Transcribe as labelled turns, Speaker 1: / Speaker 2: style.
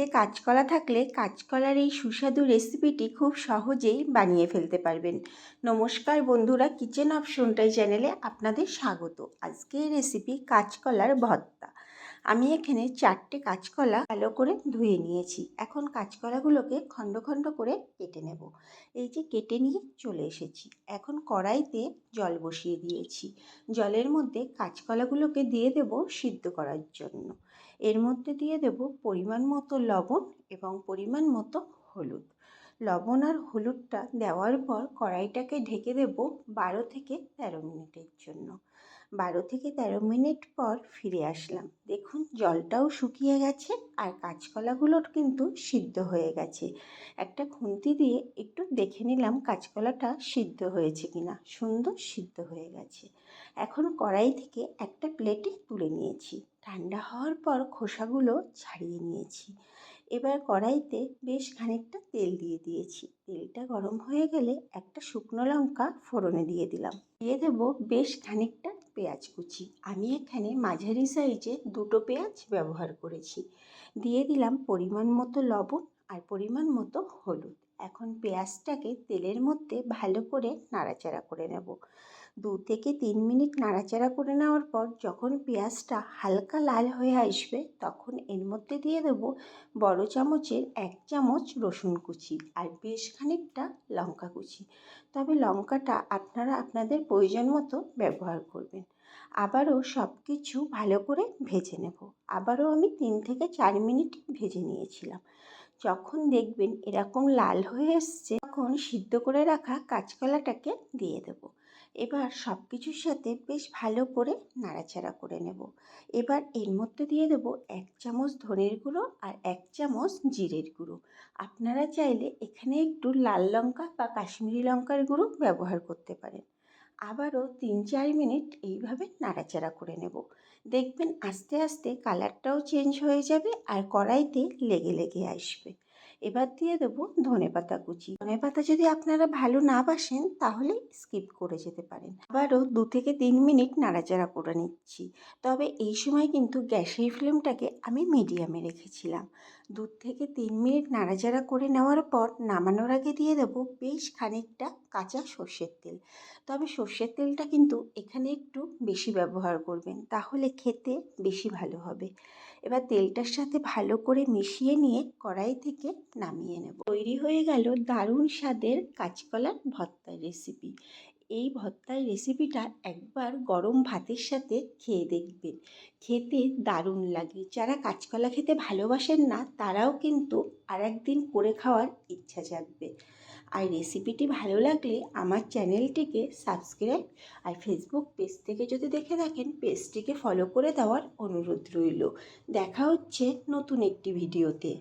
Speaker 1: বাড়িতে কাঁচকলা থাকলে কাঁচকলার এই সুস্বাদু রেসিপিটি খুব সহজেই বানিয়ে ফেলতে পারবেন। নমস্কার বন্ধুরা, কিচেন অপশনটাই চ্যানেলে আপনাদের স্বাগত। আজকে রেসিপি কাঁচকলার ভর্তা। আমি এখানে চারটে কাঁচকলা ভালো করে ধুয়ে নিয়েছি। এখন কাঁচকলাগুলোকে খণ্ড খণ্ড করে কেটে নেব। এই যে কেটে নিয়ে চলে এসেছি। এখন কড়াইতে জল বসিয়ে দিয়েছি। জলের মধ্যে কাঁচকলাগুলোকে দিয়ে দেব সিদ্ধ করার জন্য। এর মধ্যে দিয়ে দেব পরিমাণ মতো লবণ এবং পরিমাণ মতো হলুদ। লবণ আর হলুদটা দেওয়ার পর কড়াইটাকে ঢেকে দেব বারো থেকে তেরো মিনিটের জন্য। বারো থেকে তেরো মিনিট পর ফিরে আসলাম। দেখুন, জলটাও শুকিয়ে গেছে আর কাঁচকলাগুলোর কিন্তু সিদ্ধ হয়ে গেছে। একটা খুন্তি দিয়ে একটু দেখে নিলাম কাঁচকলাটা সিদ্ধ হয়েছে কিনা। সুন্দর সিদ্ধ হয়ে গেছে। এখন কড়াই থেকে একটা প্লেটে তুলে নিয়েছি। ঠান্ডা হওয়ার পর খোসাগুলো ছাড়িয়ে নিয়েছি। এবার কড়াইতে বেশ খানিকটা তেল দিয়ে দিয়েছি। তেলটা গরম হয়ে গেলে একটা শুকনো লঙ্কা ফোড়নে দিয়ে দিলাম। দিয়ে দেবো বেশ খানিকটা পেঁয়াজ কুচি। আমি এখানে মাঝারি সাইজে দুটো পেঁয়াজ ব্যবহার করেছি। দিয়ে দিলাম পরিমাণ মতো লবণ আর পরিমাণ মতো হলুদ। এখন পেঁয়াজটাকে তেলের মধ্যে ভালো করে নাড়াচাড়া করে নেব। দু থেকে তিন মিনিট নাড়াচাড়া করে নেওয়ার পর যখন পেঁয়াজটা হালকা লাল হয়ে আসবে, তখন এর মধ্যে দিয়ে দেবো বড় চামচের এক চামচ রসুন কুচি আর বেশ খানিকটা লঙ্কা কুচি। তবে লঙ্কাটা আপনারা আপনাদের প্রয়োজন মতো ব্যবহার করবেন। আবারও সব কিছু ভালো করে ভেজে নেব। আবারও আমি তিন থেকে চার মিনিট ভেজে নিয়েছিলাম। যখন দেখবেন এরকম লাল হয়ে এসছে, তখন সিদ্ধ করে রাখা কাঁচকলাটাকে দিয়ে দেবো। এবার সব কিছুর সাথে বেশ ভালো করে নাড়াচাড়া করে নেব। এবার এর মধ্যে দিয়ে দেব এক চামচ ধনের গুঁড়ো আর এক চামচ জিরের গুঁড়ো। আপনারা চাইলে এখানে একটু লাল লঙ্কা বা কাশ্মীরি লঙ্কার গুঁড়ো ব্যবহার করতে পারেন। আবারও তিন চার মিনিট এইভাবে নাড়াচাড়া করে নেব। দেখবেন আস্তে আস্তে কালারটাও চেঞ্জ হয়ে যাবে আর কড়াইতে লেগে লেগে আসবে। এবার দিয়ে দেবো ধনে পাতা কুচি। ধনে পাতা যদি আপনারা ভালো না বাসেন তাহলে স্কিপ করে যেতে পারেন। আবারও দু থেকে তিন মিনিট নাড়াচাড়া করে নিচ্ছি। তবে এই সময় কিন্তু গ্যাসের ফ্লেমটাকে আমি মিডিয়ামে রেখেছিলাম। দু, থেকে তিন মিনিট নাড়াচাড়া করে নেওয়ার পর নামানোর আগে দিয়ে দেবো বেশ খানিকটা কাঁচা সর্ষের তেল। তবে সর্ষের তেলটা কিন্তু এখানে একটু বেশি ব্যবহার করবেন, তাহলে খেতে বেশি ভালো হবে। এবার তেলটার সাথে ভালো করে মিশিয়ে নিয়ে কড়াই থেকে নামিয়ে নেব। তৈরি হয়ে গেল দারুণ স্বাদের কাঁচকলার ভর্তার রেসিপি এই ভর্তার রেসিপিটা একবার গরম ভাতের সাথে খেয়ে দেখবেন। খেতে দারুণ লাগে। যারা কাঁচকলা খেতে ভালোবাসেন না, তারাও কিন্তু আর একদিন করে খাওয়ার ইচ্ছা জাগবে। আর রেসিপিটি ভালো লাগলে আমার চ্যানেলটিকে সাবস্ক্রাইব আর ফেসবুক পেজ থেকে যদি দেখে থাকেন পেজটিকে ফলো করে দেওয়ার অনুরোধ রইল। দেখা হচ্ছে নতুন একটি ভিডিওতে